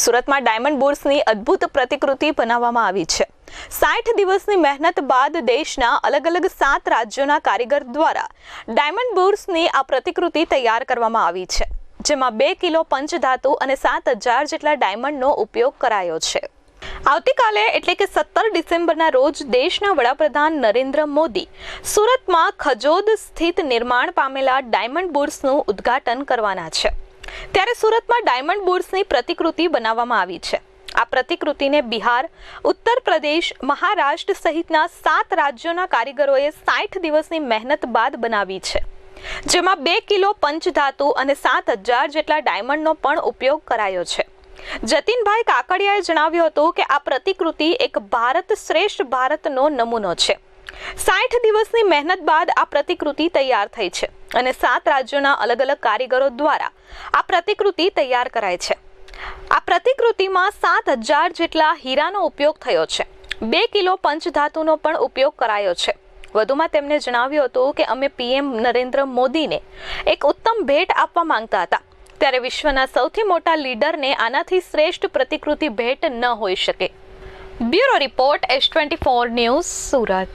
સુરતમાં ડાયમંડ બુર્સની અદ્ભુત પ્રતિકૃતિ બનાવવામાં આવી છે. સાઠ દિવસની મહેનત બાદ દેશના અલગ અલગ સાત રાજ્યોના કારીગર દ્વારા ડાયમંડ બુર્સની આ પ્રતિકૃતિ તૈયાર કરવામાં આવી છે, જેમાં બે કિલો પંચધાતુ અને સાત હજાર જેટલા ડાયમંડનો ઉપયોગ કરાયો છે. આવતીકાલે એટલે કે સત્તર ડિસેમ્બરના રોજ દેશના વડાપ્રધાન નરેન્દ્ર મોદી સુરતમાં ખજોદ સ્થિત નિર્માણ પામેલા ડાયમંડ બુર્સનું ઉદ્ઘાટન કરવાના છે. ત્યારે સુરતમાં ડાયમંડ બુર્સની પ્રતિકૃતિ બનાવવામાં આવી છે. આ પ્રતિકૃતિને બિહાર, ઉત્તર પ્રદેશ, મહારાષ્ટ્ર સહિતના સાત રાજ્યોના કારીગરોએ સાઠ દિવસની મહેનત બાદ બનાવી છે. જેમાં બે કિલો પંચધાતુ અને સાત હજાર જેટલા ડાયમંડનો પણ ઉપયોગ કરાયો છે. જતીનભાઈ કાકડિયાએ જણાવ્યું હતું કે આ પ્રતિકૃતિ એક ભારત શ્રેષ્ઠ ભારતનો નમૂનો છે. સાઠ દિવસની મહેનત બાદ આ પ્રતિકૃતિ તૈયાર થઈ છે. અને સાત રાજ્યોના અલગ અલગ કારીગરો દ્વારા આ પ્રતિકૃતિ તૈયાર કરાય છે. આ પ્રતિકૃતિમાં સાત હજાર જેટલા હીરાનો ઉપયોગ થયો છે. બે કિલો પંચધાતુનો પણ ઉપયોગ કરાયો છે. વધુમાં તેમણે જણાવ્યું હતું કે અમે પીએમ નરેન્દ્ર મોદીને એક ઉત્તમ ભેટ આપવા માંગતા હતા. ત્યારે વિશ્વના સૌથી મોટા લીડરને આનાથી શ્રેષ્ઠ પ્રતિકૃતિ ભેટ ન હોઈ શકે. Bureau report, S twenty four news, Surat.